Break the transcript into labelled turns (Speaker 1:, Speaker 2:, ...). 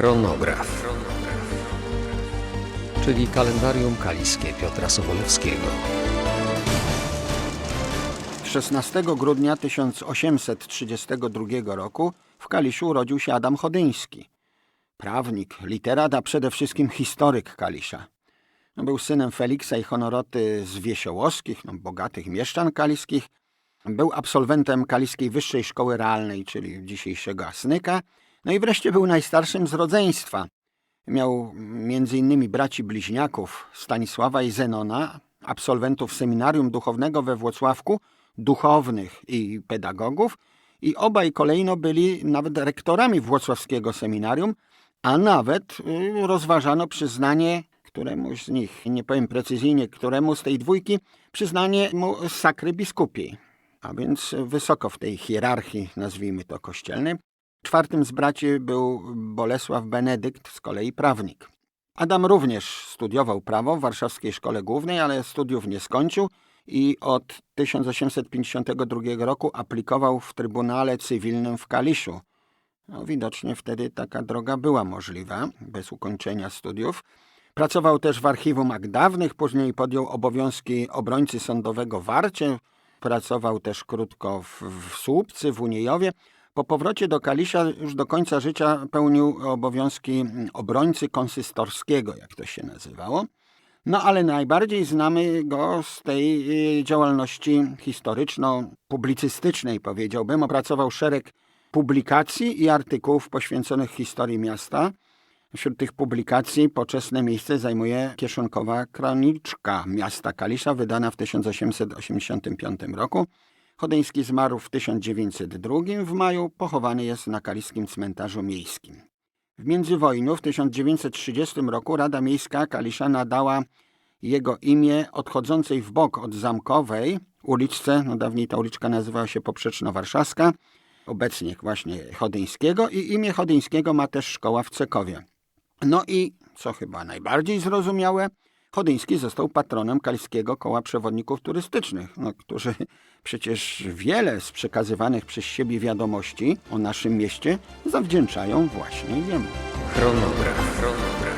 Speaker 1: Chronograf. Czyli kalendarium kaliskie Piotra Sobolewskiego.
Speaker 2: 16 grudnia 1832 roku w Kaliszu urodził się Adam Chodyński. Prawnik, literat, a przede wszystkim historyk Kalisza. No, Był synem Feliksa i Honoroty z Wiesiołowskich, no, bogatych mieszczan kaliskich. Był absolwentem Kaliskiej Wyższej Szkoły Realnej, czyli dzisiejszego Asnyka. No i wreszcie był najstarszym z rodzeństwa. Miał innymi braci bliźniaków Stanisława i Zenona, absolwentów seminarium duchownego we Włocławku, duchownych i pedagogów i obaj kolejno byli nawet rektorami włocławskiego seminarium, a nawet y, rozważano przyznanie któremuś z nich, nie powiem precyzyjnie, któremu z tej dwójki, przyznanie mu sakry biskupiej, a więc wysoko w tej hierarchii, nazwijmy to kościelnej. Czwartym z braci był Bolesław Benedykt, z kolei prawnik. Adam również studiował prawo w Warszawskiej Szkole Głównej, ale studiów nie skończył i od 1852 roku aplikował w Trybunale Cywilnym w Kaliszu. No, widocznie wtedy taka droga była możliwa, bez ukończenia studiów. Pracował też w archiwum akt dawnych, później podjął obowiązki obrońcy sądowego w Warcie. Pracował też krótko w, w Słupcy, w Uniejowie. Po powrocie do Kalisza już do końca życia pełnił obowiązki obrońcy konsystorskiego, jak to się nazywało. No ale najbardziej znamy go z tej y, działalności historyczno-publicystycznej, powiedziałbym. Opracował szereg publikacji i artykułów poświęconych historii miasta. Wśród tych publikacji poczesne miejsce zajmuje kieszonkowa kroniczka miasta Kalisza, wydana w 1885 roku. Chodeński zmarł w 1902 w maju, pochowany jest na kaliskim cmentarzu miejskim. W międzywojniu w 1930 roku Rada Miejska Kalisza nadała jego imię odchodzącej w bok od Zamkowej uliczce, no dawniej ta uliczka nazywała się Poprzeczno-Warszawska, obecnie właśnie Chodyńskiego i imię Chodyńskiego ma też szkoła w Cekowie. No i, co chyba najbardziej zrozumiałe, Chodyński został patronem Kaliskiego Koła Przewodników Turystycznych, no, którzy przecież wiele z przekazywanych przez siebie wiadomości o naszym mieście zawdzięczają właśnie jemu.
Speaker 1: Chronograf.